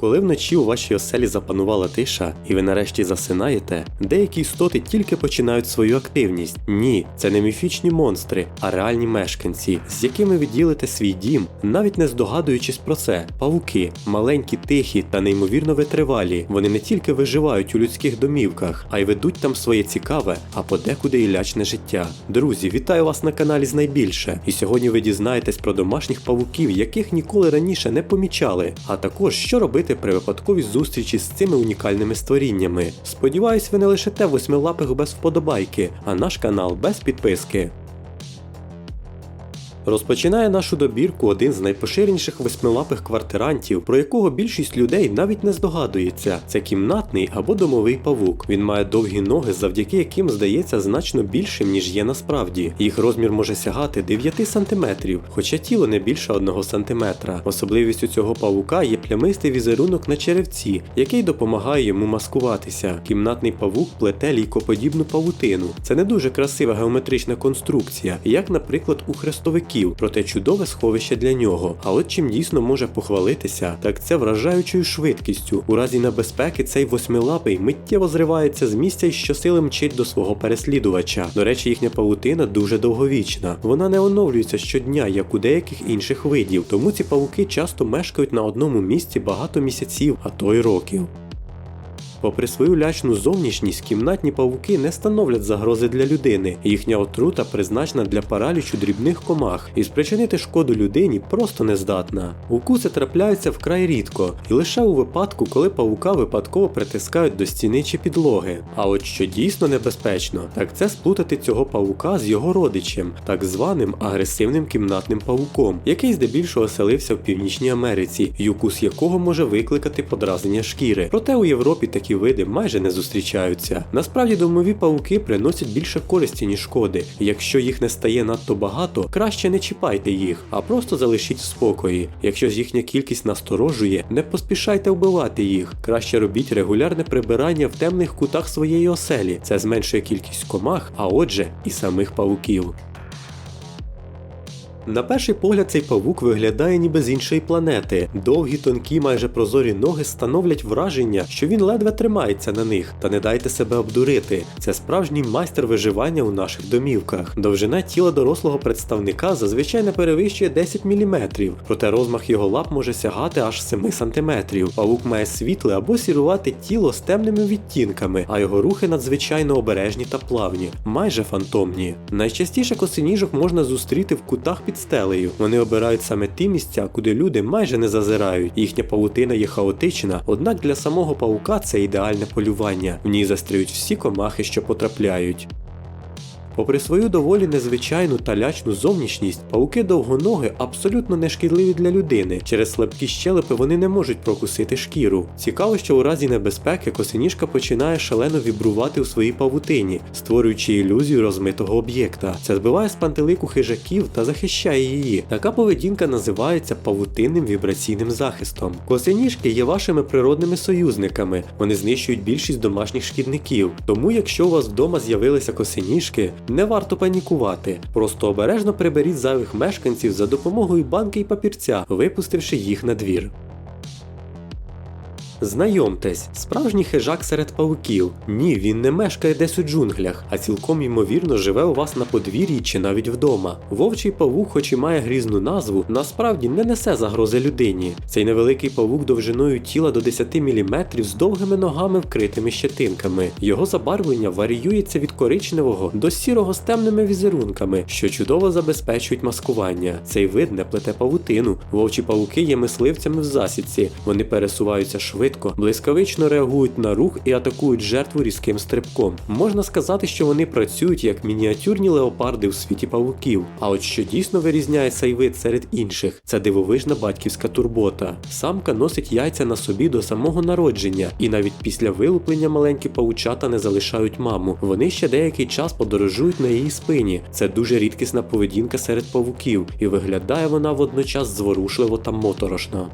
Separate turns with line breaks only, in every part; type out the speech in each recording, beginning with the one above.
Коли вночі у вашій оселі запанувала тиша, і ви нарешті засинаєте, деякі істоти тільки починають свою активність. Ні, це не міфічні монстри, а реальні мешканці, з якими ви ділите свій дім, навіть не здогадуючись про це. Павуки, маленькі, тихі та неймовірно витривалі. Вони не тільки виживають у людських домівках, а й ведуть там своє цікаве, а подекуди і лячне життя. Друзі, вітаю вас на каналі Знайбільше. І сьогодні ви дізнаєтесь про домашніх павуків, яких ніколи раніше не помічали, а також що робити при випадковій зустрічі з цими унікальними створіннями. Сподіваюсь, ви не лишите восьмилапих без вподобайки, а наш канал без підписки. Розпочинає нашу добірку один з найпоширеніших восьмилапих квартирантів, про якого більшість людей навіть не здогадується. Це кімнатний або домовий павук. Він має довгі ноги, завдяки яким здається значно більшим, ніж є насправді. Їх розмір може сягати 9 см, хоча тіло не більше 1 см. Особливістю цього павука є плямистий візерунок на черевці, який допомагає йому маскуватися. Кімнатний павук плете лійкоподібну павутину. Це не дуже красива геометрична конструкція, як, наприклад, у хрестовиків, проте чудове сховище для нього. А от чим дійсно може похвалитися, так це вражаючою швидкістю. У разі небезпеки цей восьмилапий миттєво зривається з місця і щосили мчить до свого переслідувача. До речі, їхня павутина дуже довговічна. Вона не оновлюється щодня, як у деяких інших видів, тому ці павуки часто мешкають на одному місці багато місяців, а то й років. Попри свою лячну зовнішність, кімнатні павуки не становлять загрози для людини. Їхня отрута призначена для паралічу дрібних комах, і спричинити шкоду людині просто не здатна. Укуси трапляються вкрай рідко, і лише у випадку, коли павука випадково притискають до стіни чи підлоги. А от що дійсно небезпечно, так це сплутати цього павука з його родичем, так званим агресивним кімнатним павуком, який здебільшого селився в Північній Америці, і укус якого може викликати подразнення шкіри. Проте у Європі такі види майже не зустрічаються. Насправді домові павуки приносять більше користі, ніж шкоди. Якщо їх не стає надто багато, краще не чіпайте їх, а просто залишіть в спокої. Якщо ж їхня кількість насторожує, не поспішайте вбивати їх. Краще робіть регулярне прибирання в темних кутах своєї оселі. Це зменшує кількість комах, а отже, і самих павуків. На перший погляд цей павук виглядає ніби з іншої планети. Довгі, тонкі, майже прозорі ноги становлять враження, що він ледве тримається на них. Та не дайте себе обдурити. Це справжній майстер виживання у наших домівках. Довжина тіла дорослого представника зазвичай не перевищує 10 мм, проте розмах його лап може сягати аж 7 см. Павук має світле або сірувате тіло з темними відтінками, а його рухи надзвичайно обережні та плавні, майже фантомні. Найчастіше косиніжок можна зустріти в кутах під стелею. Вони обирають саме ті місця, куди люди майже не зазирають. Їхня павутина є хаотична, однак для самого павука це ідеальне полювання. В ній застріють всі комахи, що потрапляють. Попри свою доволі незвичайну та лячну зовнішність, пауки довгоноги абсолютно не шкідливі для людини. Через слабкі щелепи вони не можуть прокусити шкіру. Цікаво, що у разі небезпеки косиніжка починає шалено вібрувати у своїй павутині, створюючи ілюзію розмитого об'єкта. Це збиває з пантелику хижаків та захищає її. Така поведінка називається павутинним вібраційним захистом. Косиніжки є вашими природними союзниками. Вони знищують більшість домашніх шкідників. Тому, якщо у вас вдома з'явилися косиніжки, не варто панікувати. Просто обережно приберіть зайвих мешканців за допомогою банки і папірця, випустивши їх на двір. Знайомтесь, справжній хижак серед павуків. Ні, він не мешкає десь у джунглях, а цілком ймовірно живе у вас на подвір'ї чи навіть вдома. Вовчий павук, хоч і має грізну назву, насправді не несе загрози людині. Цей невеликий павук довжиною тіла до 10 мм з довгими ногами вкритими щетинками. Його забарвлення варіюється від коричневого до сірого з темними візерунками, що чудово забезпечують маскування. Цей вид не плете павутину. Вовчі павуки є мисливцями в засідці. Вони пересуваються швидко швидко, блискавично реагують на рух і атакують жертву різким стрибком. Можна сказати, що вони працюють як мініатюрні леопарди у світі павуків. А от що дійсно вирізняє цей вид серед інших, це дивовижна батьківська турбота. Самка носить яйця на собі до самого народження, і навіть після вилуплення маленькі павучата не залишають маму. Вони ще деякий час подорожують на її спині. Це дуже рідкісна поведінка серед павуків, і виглядає вона водночас зворушливо та моторошно.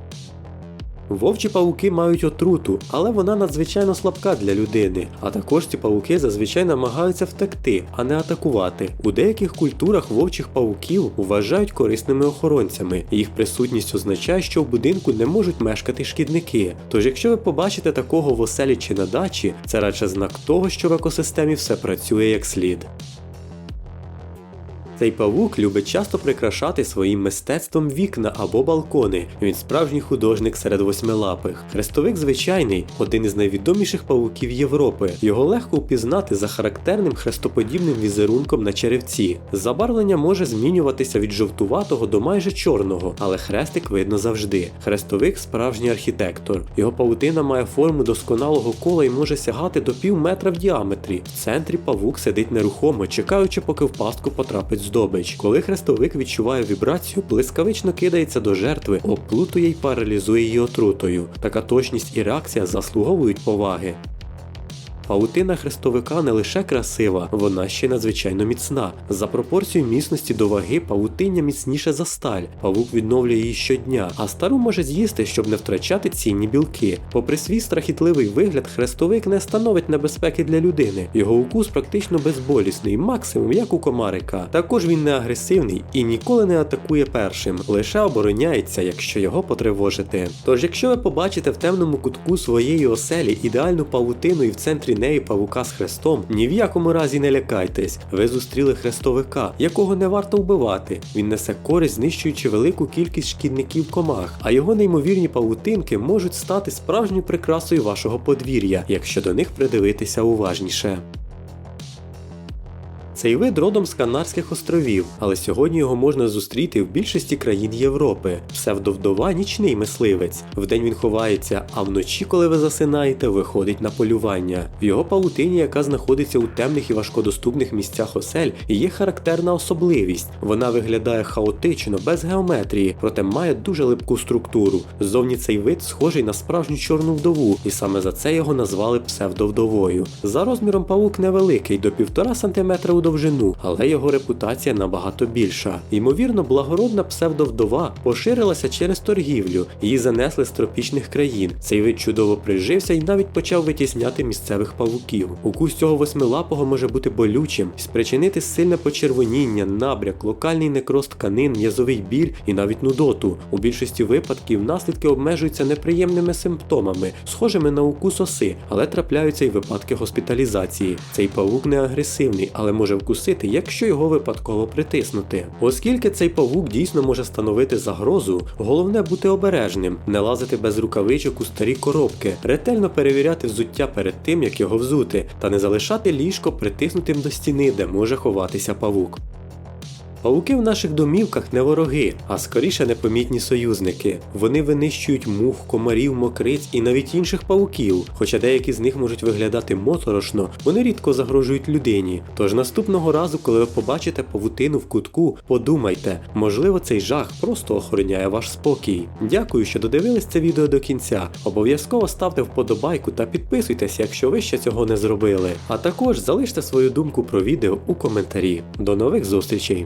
Вовчі павуки мають отруту, але вона надзвичайно слабка для людини. А також ці павуки зазвичай намагаються втекти, а не атакувати. У деяких культурах вовчих павуків вважають корисними охоронцями. Їх присутність означає, що в будинку не можуть мешкати шкідники. Тож, якщо ви побачите такого в оселі чи на дачі, це радше знак того, що в екосистемі все працює як слід. Цей павук любить часто прикрашати своїм мистецтвом вікна або балкони. Він справжній художник серед восьмилапих. Хрестовик звичайний, один із найвідоміших павуків Європи. Його легко впізнати за характерним хрестоподібним візерунком на черевці. Забарвлення може змінюватися від жовтуватого до майже чорного, але хрестик видно завжди. Хрестовик справжній архітектор. Його павутина має форму досконалого кола і може сягати до пів метра в діаметрі. В центрі павук сидить нерухомо, чекаючи, поки в пастку потрапить здобич. Коли хрестовик відчуває вібрацію, блискавично кидається до жертви, оплутує й паралізує її отрутою. Така точність і реакція заслуговують поваги. Паутина хрестовика не лише красива, вона ще надзвичайно міцна. За пропорцією міцності до ваги павутиння міцніше за сталь. Павук відновлює її щодня, а стару може з'їсти, щоб не втрачати цінні білки. Попри свій страхітливий вигляд, хрестовик не становить небезпеки для людини. Його укус практично безболісний, максимум як у комарика. Також він не агресивний і ніколи не атакує першим, лише обороняється, якщо його потривожити. Тож, якщо ви побачите в темному кутку своєї оселі ідеальну павутину і в центрі неї павука з хрестом, ні в якому разі не лякайтесь. Ви зустріли хрестовика, якого не варто вбивати. Він несе користь, знищуючи велику кількість шкідників комах, а його неймовірні павутинки можуть стати справжньою прикрасою вашого подвір'я, якщо до них придивитися уважніше. Цей вид родом з Канарських островів, але сьогодні його можна зустріти в більшості країн Європи. Псевдовдова нічний мисливець. Вдень він ховається, а вночі, коли ви засинаєте, виходить на полювання. В його павутині, яка знаходиться у темних і важкодоступних місцях осель, є характерна особливість. Вона виглядає хаотично, без геометрії, проте має дуже липку структуру. Ззовні цей вид схожий на справжню чорну вдову, і саме за це його назвали псевдовдовою. За розміром павук невеликий, до 1,5 см у довжину, але його репутація набагато більша. Ймовірно, благородна псевдовдова поширилася через торгівлю, її занесли з тропічних країн. Цей вид чудово прижився і навіть почав витісняти місцевих павуків. Укус цього восьмилапого може бути болючим, спричинити сильне почервоніння, набряк, локальний некроз тканин, м'язовий біль і навіть нудоту. У більшості випадків наслідки обмежуються неприємними симптомами, схожими на укус оси, але трапляються й випадки госпіталізації. Цей павук не агресивний, але може вкусити, якщо його випадково притиснути. Оскільки цей павук дійсно може становити загрозу, головне бути обережним, не лазити без рукавичок у старі коробки, ретельно перевіряти взуття перед тим, як його взути, та не залишати ліжко притиснутим до стіни, де може ховатися павук. Павуки в наших домівках не вороги, а скоріше непомітні союзники. Вони винищують мух, комарів, мокриць і навіть інших павуків, хоча деякі з них можуть виглядати моторошно, вони рідко загрожують людині. Тож наступного разу, коли ви побачите павутину в кутку, подумайте, можливо, цей жах просто охороняє ваш спокій. Дякую, що додивились це відео до кінця. Обов'язково ставте вподобайку та підписуйтесь, якщо ви ще цього не зробили. А також залиште свою думку про відео у коментарі. До нових зустрічей!